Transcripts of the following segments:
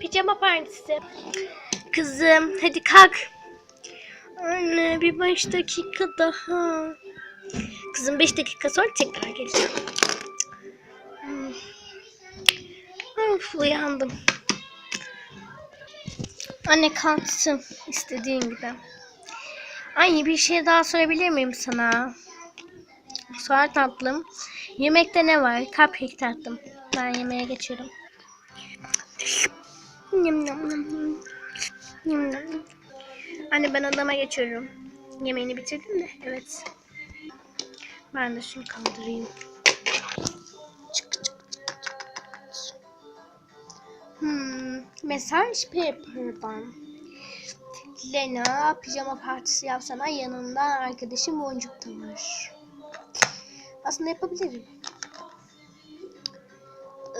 Pijama partisi. Kızım hadi kalk. Anne bir beş dakika daha. Kızım beş dakika sonra tekrar geleceğim. Of uyandım. Anne kalksın istediğin gibi. Anne bir şey daha sorabilir miyim sana? Sor tatlım. Yemekte ne var? Cupcake tatlım. Ben yemeğe geçiyorum. Yum. Anne ben odama geçiyorum. Yemeğini bitirdin mi? Evet. Ben de şunu kaldırayım. Hmm, mesaj paper'dan. Lena pijama partisi yapsana yanında arkadaşım Boncuk da. Aslında yapabilirim.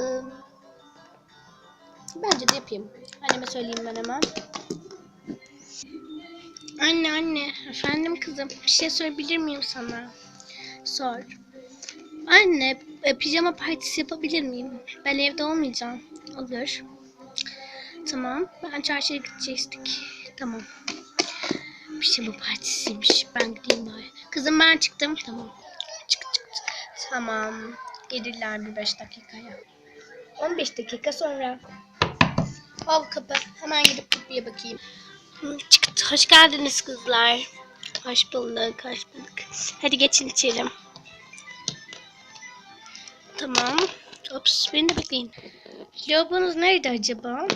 Ee, bence de yapayım. Anneme söyleyeyim ben hemen. Anne anne, efendim kızım, bir şey sorabilir miyim sana? Sor. Anne, e, pijama partisi yapabilir miyim? Ben evde olmayacağım. Olur. Tamam, ben çarşıya gidecektik. Tamam. Pijama partisiymiş. Ben gideyim bari. Kızım ben çıktım. Tamam. Çık çık çık. Tamam. Gelirler bir beş dakikaya. 15 dakika sonra. Al kapı. Hemen gidip kapıya bakayım. Hı, Çıktı. Hoş geldiniz kızlar. Hoş bulduk, hoş bulduk. Hadi geçin içelim. Tamam. Ops, beni de bekleyin. Lavabonuz nerede acaba?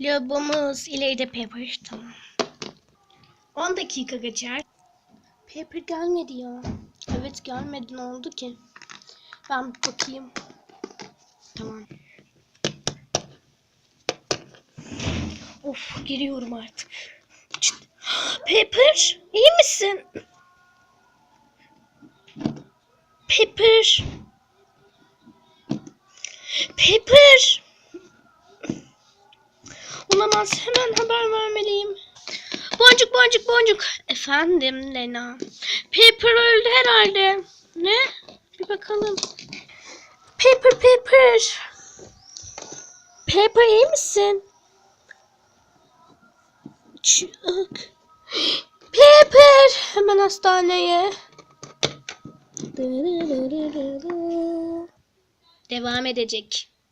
Lavabomuz ileride Pepper. Tamam. 10 dakika geçer. Pepper gelmedi ya. Evet gelmedi. Ne oldu ki? Ben bakayım. Tamam. Of giriyorum artık. Pepper iyi misin? Pepper. Pepper. Olamaz hemen haber vermeliyim. Boncuk boncuk boncuk. Efendim Lena. Pepper öldü herhalde. Ne? Bir bakalım. Pepper Pepper. Pepper iyi misin? Çık. Pepper. Hemen hastaneye. Devam edecek.